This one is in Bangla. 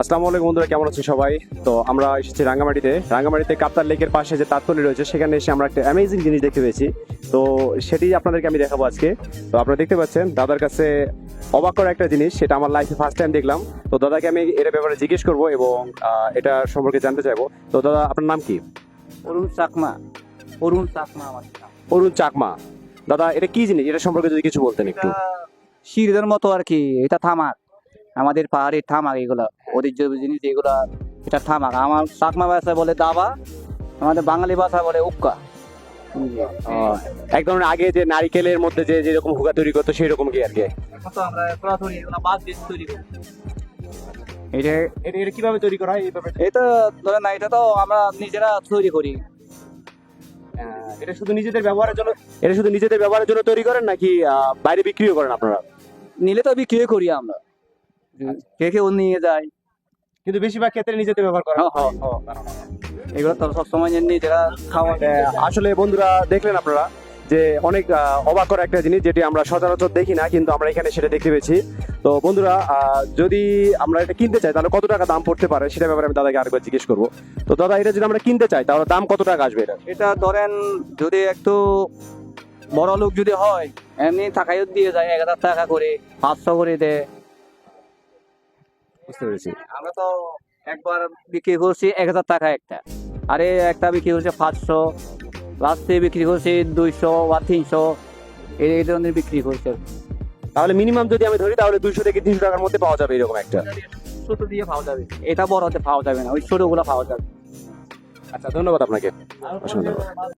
আসসালামু আলাইকুম বন্ধুরা কেমন আছেন সবাই? তো আমরা এসেছি রাঙ্গামাটিতে। রাঙ্গামাটিতে কাপ্তার লেকের পাশে যে তাঁততলি রয়েছে সেখানে এসে আমরা একটা অ্যামেজিং জিনিস দেখতে পেয়েছি। তো সেটি আপনাদেরকে আমি দেখাবো আজকে। তো আপনারা দেখতে পাচ্ছেন দাদার কাছে অবাক করা একটা জিনিস সেটা আমার লাইফে ফার্স্ট টাইম দেখলাম। তো দাদাকে আমি এটা ব্যাপারে জিজ্ঞেস করব এবং এটা সম্পর্কে জানতে চাইব। তো দাদা আপনার নাম কি? অরুণ চাকমা। অরুণ চাকমা আমার অরুণ চাকমা। দাদা এটা কি জিনিস? এটা সম্পর্কে যদি কিছু বলতেন একটু। শিরদের মতো আর কি এটা থামাক। আমাদের পাহাড়ের থামাক এগুলা। ঐতিহ্য জিনিস এগুলা এটা থামাক। আমার চাকমা ভাষায় বলে দাবা আমাদের বাঙালি ভাষা বলে উক্কা। এক ধরনের আগে যে নারিকেলের মধ্যে যে যেরকম হুকা তৈরি করতো সেই রকম কি আর কি? এটা এটা কীভাবে তৈরি করা হয় এটা ধরে না এটা তো আমরা নিজেরা তৈরি করি। এটা শুধু নিজেদের ব্যবহারের জন্য এটা শুধু নিজেদের ব্যবহারের জন্য তৈরি করেন নাকি বাইরে বিক্রিও করেন আপনারা? নিলে তো বিক্রি করি আমরা। কে কেউ নিয়ে যায়? কিন্তু বেশিরভাগ ক্ষেত্রে নিজেদের ব্যবহার করেন হ্যাঁ, হ্যাঁ, হ্যাঁ। এগুলো তো সবসময় নিজেরা খাওয়া আসলে বন্ধুরা দেখলেন আপনারা যে অনেক অবাক করা একটা জিনিস যেটি আমরা সচরাচর দেখি না কিন্তু আমরা এখানে সেটা দেখতে পেয়েছি। তো বন্ধুরা যদি আমরা এটা কিনতে চাই তাহলে কত টাকা দাম পড়তে পারে? সেটা ব্যাপারে আমি দাদাকে আরেকবার জিজ্ঞেস করব। তো দাদা এটা যদি আমরা কিনতে চাই তাহলে দাম কত টাকা আসবে এটা? এটা ধরেন যদি একটু বড় লোক যদি হয় এমনি টাকায় দিয়ে যায় এক হাজার টাকা করে পাঁচশো করে দেয়। বুঝতে পেরেছি। আমরা তো একবার বিক্রি করছি এক হাজার টাকা একটা। আরে একটা বিক্রি করছে পাঁচশো লাস্টে বিক্রি করছি দুইশো বা তিনশো। এই এই ধরনের বিক্রি করছে তাহলে মিনিমাম যদি আমি ধরি তাহলে দুইশো থেকে তিনশো টাকার মধ্যে পাওয়া যাবে এরকম একটা। ছোট দিয়ে পাওয়া যাবে। এটা বড়তে পাওয়া যাবে না ওই ছোটগুলো পাওয়া যাবে। আচ্ছা ধন্যবাদ আপনাকে। অসংখ্য ধন্যবাদ।